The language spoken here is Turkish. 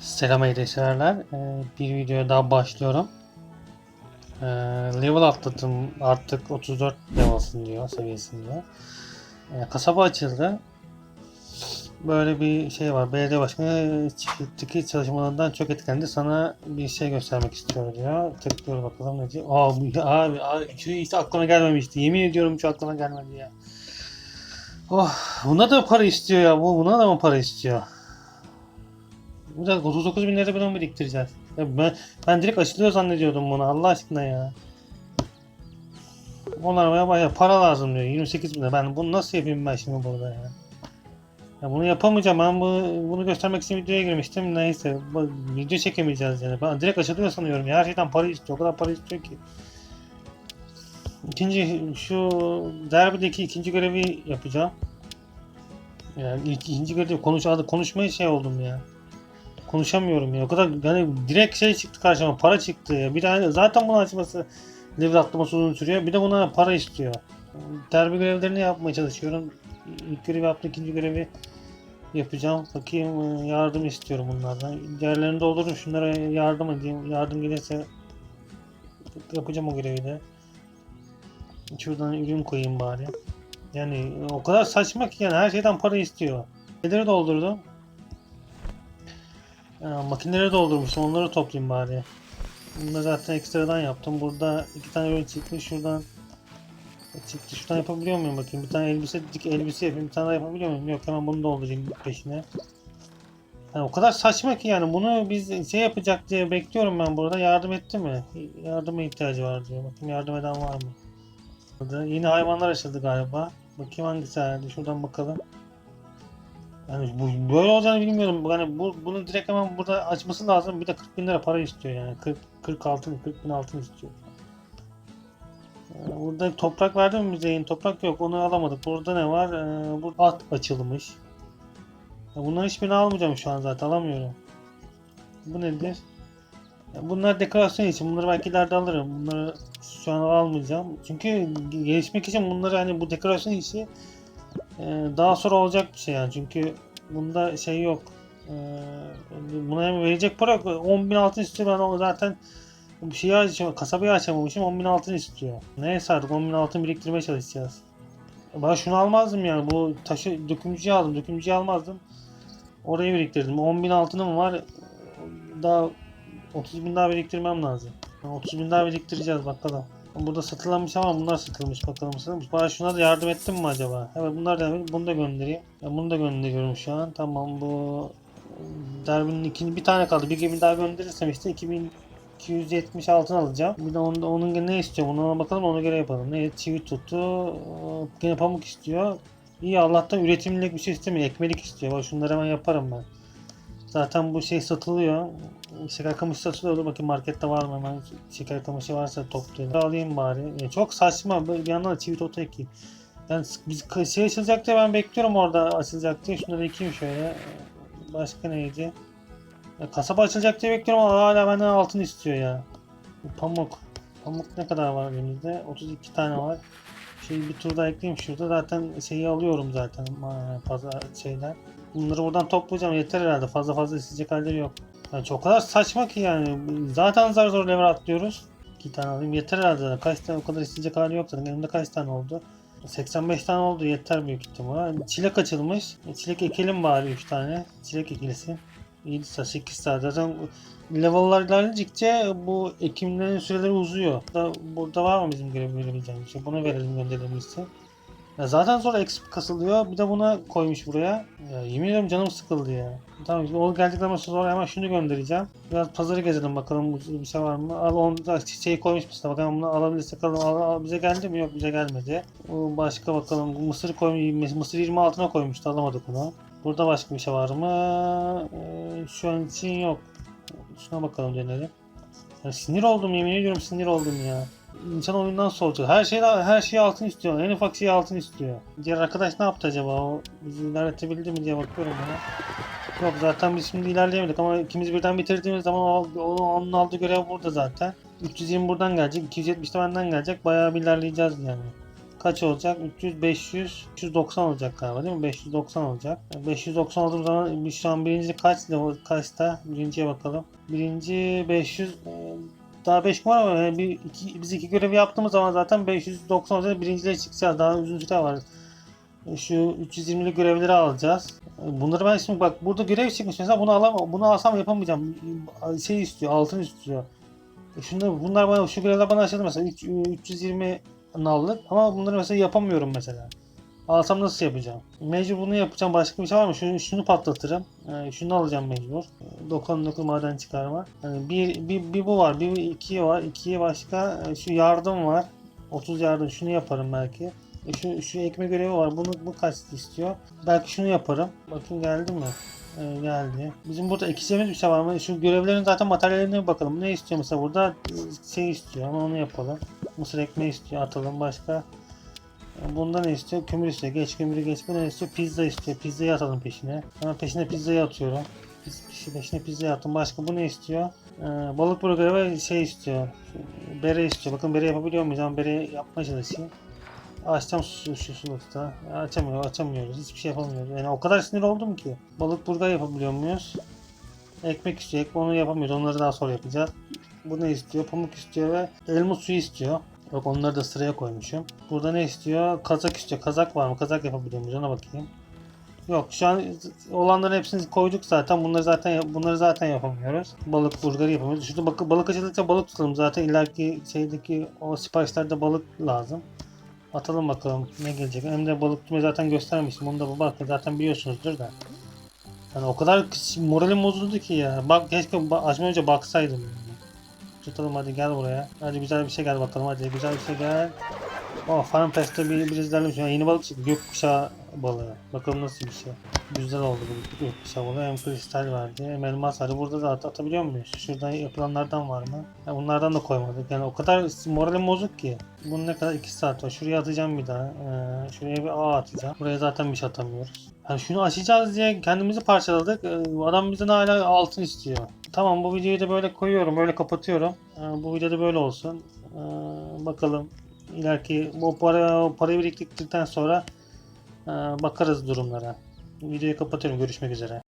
Selam arkadaşlar. Ee, bir videoya daha başlıyorum. Ee, level atladım. Artık 34 level'sın diyor, seviyesin diyor. Ee, kasaba açıldı. Böyle bir şey var. Belediye başkanı çiftlikteki çalışmalarından çok etkilendi. Sana bir şey göstermek istiyor diyor. Tıklıyoruz bakalım ne diyor. Aa, abi, abi şu hiç aklıma gelmemişti. Yemin ediyorum şu aklıma gelmedi ya. Oh, buna da para istiyor ya. Bu buna da mı para istiyor? Bu da 39 bin lira bunu biriktireceğiz. Ya ben, ben direkt açılıyor zannediyordum bunu Allah aşkına ya. Onlara bayağı para lazım diyor. 28 bin lira. Ben bunu nasıl yapayım ben şimdi burada ya? Ya bunu yapamayacağım. Ben bu, bunu göstermek için videoya girmiştim. Neyse. Bu, video çekemeyeceğiz yani. Ben direkt açılıyor sanıyorum. Ya. Her şeyden para istiyor. O kadar para istiyor ki. İkinci şu derbideki ikinci görevi yapacağım. Yani ikinci görevi konuş, konuşmaya şey oldum ya konuşamıyorum ya. O kadar yani direkt şey çıktı karşıma para çıktı ya. Bir tane zaten bunu açması level atlaması uzun sürüyor. Bir de buna para istiyor. Derbi görevlerini yapmaya çalışıyorum. İlk görevi yaptım, ikinci görevi yapacağım. Bakayım yardım istiyorum bunlardan. Diğerlerini doldururum. Şunlara yardım edeyim. Yardım gelirse yapacağım o görevi de. Şuradan ürün koyayım bari. Yani o kadar saçma ki yani her şeyden para istiyor. Neleri doldurdum? Ya, makineleri doldurmuşum. Onları toplayayım bari. Bunu zaten ekstradan yaptım. Burada iki tane ürün çıktı. Şuradan çıktı. Şuradan yapabiliyor muyum bakayım. Bir tane elbise dik elbise yapayım. Bir tane daha yapabiliyor muyum? Yok hemen bunu doldurayım peşine. Yani o kadar saçma ki yani bunu biz şey yapacak diye bekliyorum ben burada. Yardım etti mi? Yardıma ihtiyacı var diyor. Bakayım yardım eden var mı? Burada yeni hayvanlar açıldı galiba. Bakayım hangisi herhalde. Şuradan bakalım. Yani bu böyle olacağını bilmiyorum. Yani bu bunu direkt hemen burada açması lazım. Bir de 40 bin lira para istiyor yani. 40 40 altın 40 bin altın istiyor. Ee, Burada toprak verdi mi bize? Yeni toprak yok. Onu alamadık. Burada ne var? Ee, burada at açılmış. Ya bunların hiçbirini almayacağım şu an zaten. Alamıyorum. Bu nedir? Bunlar dekorasyon için. Bunları belki ileride alırım. Bunları şu an almayacağım. Çünkü gelişmek için bunları hani bu dekorasyon işi ee, daha sonra olacak bir şey yani çünkü bunda şey yok. Ee, buna verecek para yok. 10 bin altın istiyor ben o zaten bir şeyi açam kasabayı açamamışım 10 bin altın istiyor. Neyse artık 10 bin altın biriktirmeye çalışacağız. Ben şunu almazdım yani bu taşı dökümcüyü aldım dökümcüyü almazdım. Orayı biriktirdim 10 bin altınım var daha 30 bin daha biriktirmem lazım. 30 bin daha biriktireceğiz bakalım. Burada satılanmış ama bunlar satılmış bakalım satılmış. Bana şuna da yardım ettim mi acaba? Evet bunlar da bunu da göndereyim. Ya bunu da gönderiyorum şu an. Tamam bu derbinin ikinci bir tane kaldı. Bir gemi daha gönderirsem işte 2270 altın alacağım. Bir de onun, onun ne istiyor? Ona bakalım ona göre yapalım. Ne çivi tuttu. Gene pamuk istiyor. İyi Allah'tan üretimlik bir şey istemiyor. Ekmelik istiyor. Bak şunları hemen yaparım ben. Zaten bu şey satılıyor. Şeker kamışı satılıyordu. Bakın markette var mı hemen şeker kamışı varsa toplayalım. Alayım bari. Yani çok saçma. Bir yandan da çivi toto ekeyim. Yani biz şey açılacak diye ben bekliyorum orada açılacak diye. Şunları ekeyim şöyle. Başka neydi? Ya kasaba açılacak diye bekliyorum ama hala benden altın istiyor ya. Pamuk. Pamuk ne kadar var elimizde? 32 tane var. Şey bir tur daha ekleyeyim şurada. Zaten şeyi alıyorum zaten. Fazla şeyler. Bunları buradan toplayacağım. Yeter herhalde. Fazla fazla isteyecek halleri yok. Yani çok kadar saçma ki yani. Zaten zar zor level atlıyoruz. İki tane alayım. Yeter herhalde. Kaç tane o kadar isteyecek hali yok zaten. Elimde kaç tane oldu? 85 tane oldu. Yeter büyük ihtimal. Çilek açılmış. E, Çilek ekelim bari 3 tane. Çilek ekilsin. 7 saat 8 saat. Zaten level'lar ilerledikçe bu ekimlerin süreleri uzuyor. Da, burada var mı bizim görev verebileceğimiz şey? Bunu verelim gönderelim işte. Ya zaten sonra exp kasılıyor. Bir de buna koymuş buraya. Ya yemin ediyorum canım sıkıldı ya. Tamam o geldikten sonra hemen şunu göndereceğim. Biraz pazarı gezelim bakalım bir şey var mı? Al onu da şey koymuş mesela bakalım bunu alabilirsek alalım. Al, al, bize geldi mi? Yok bize gelmedi. Başka bakalım. Mısır koymuş. Mısır 20 altına koymuştu alamadık onu. Burada başka bir şey var mı? Ee, şu an için yok. Şuna bakalım denelim. Ya sinir oldum yemin ediyorum sinir oldum ya. İnsan oyundan soğutuyor. Her şeyi her şeyi altın istiyor. En ufak şeyi altın istiyor. Diğer arkadaş ne yaptı acaba? O bizi ilerletebildi mi diye bakıyorum bana. Yok zaten biz şimdi ilerleyemedik ama ikimiz birden bitirdiğimiz zaman onun aldığı görev burada zaten. 320 buradan gelecek, 270 de benden gelecek. Bayağı bir ilerleyeceğiz yani. kaç olacak? 300, 500, 390 olacak galiba değil mi? 590 olacak. 590 olduğum zaman şu an birinci kaç kaçta? Birinciye bakalım. Birinci 500 e, daha 5 gün var yani bir, iki, biz iki görevi yaptığımız zaman zaten 590 olacak. Birinciliğe çıkacağız. Daha uzun süre var. Şu 320'li görevleri alacağız. Bunları ben şimdi bak burada görev çıkmış mesela bunu alamam. Bunu alsam yapamayacağım. Şey istiyor, altın istiyor. E Şunlar, bunlar bana, şu görevler bana açıldı mesela. Üç- 320 nallık ama bunları mesela yapamıyorum mesela. Alsam nasıl yapacağım? Mecbur bunu yapacağım. Başka bir şey var mı? Şunu, şunu patlatırım. Ee, şunu alacağım mecbur. Ee, Dokun dokun maden çıkarma. Yani bir, bir, bir bu var. Bir iki var. İkiye başka e, şu yardım var. 30 yardım. Şunu yaparım belki. E şu, şu ekme görevi var. Bunu bu kaç istiyor? Belki şunu yaparım. Bakın geldi mi? Ee, geldi. Bizim burada ekeceğimiz bir şey var mı? Şu görevlerin zaten materyallerine bakalım. Ne istiyor mesela burada? Ee, Şey istiyor ama onu yapalım. Mısır ekmeği istiyor. Atalım başka. Ee, Bunda ne istiyor? Kömür istiyor. Geç kömürü geç. Bu ne istiyor? Pizza istiyor. Pizzayı atalım peşine. Hemen peşine pizzayı atıyorum. Piz, peşine, pizzayı attım. Başka bu ne istiyor? Ee, balık burgeri ve şey istiyor. Bere istiyor. Bakın bere yapabiliyor muyuz? Ben bere yapmaya çalışayım. Açacağım sulukta. Açamıyor, açamıyoruz. Hiçbir şey yapamıyoruz. Yani o kadar sinir oldum ki. Balık burger yapabiliyor muyuz? Ekmek istiyor. Ekmek onu yapamıyoruz. Onları daha sonra yapacağız. Bu ne istiyor? Pamuk istiyor ve elma suyu istiyor. Yok onları da sıraya koymuşum. Burada ne istiyor? Kazak istiyor. Kazak var mı? Kazak yapabiliyor muyuz? Ona bakayım. Yok şu an olanların hepsini koyduk zaten. Bunları zaten bunları zaten yapamıyoruz. Balık burgeri yapamıyoruz. Şurada bak, balık açıldıkça balık tutalım. Zaten ileriki şeydeki o siparişlerde balık lazım. Atalım bakalım ne gelecek. Hem de balık tutmayı zaten göstermiştim. Onu da bakın zaten biliyorsunuzdur da. Yani o kadar moralim bozuldu ki ya. Bak keşke açmadan önce baksaydım. Tutalım hadi gel buraya. Hadi güzel bir şey gel bakalım hadi güzel bir şey gel. Oh Farm Fest'te bir, bir izlerim yeni balık çıktı. Gökkuşağı balığı. Bakalım nasıl bir şey. Güzel oldu bu gökkuşağı balığı. Hem kristal verdi hem elmas verdi. Burada da at atabiliyor muyuz? Şuradan yapılanlardan var mı? Ya bunlardan da koymadık. Yani o kadar moralim bozuk ki. Bunun ne kadar 2 saat var. Şuraya atacağım bir daha. Ee, şuraya bir A atacağım. Buraya zaten bir şey atamıyoruz. Yani şunu açacağız diye kendimizi parçaladık. Ee, adam bizden hala altın istiyor. Tamam bu videoyu da böyle koyuyorum. Böyle kapatıyorum. Ee, bu videoda böyle olsun. Ee, bakalım ileriki bu para parayı biriktirdikten sonra bakarız durumlara. Videoyu kapatıyorum. Görüşmek üzere.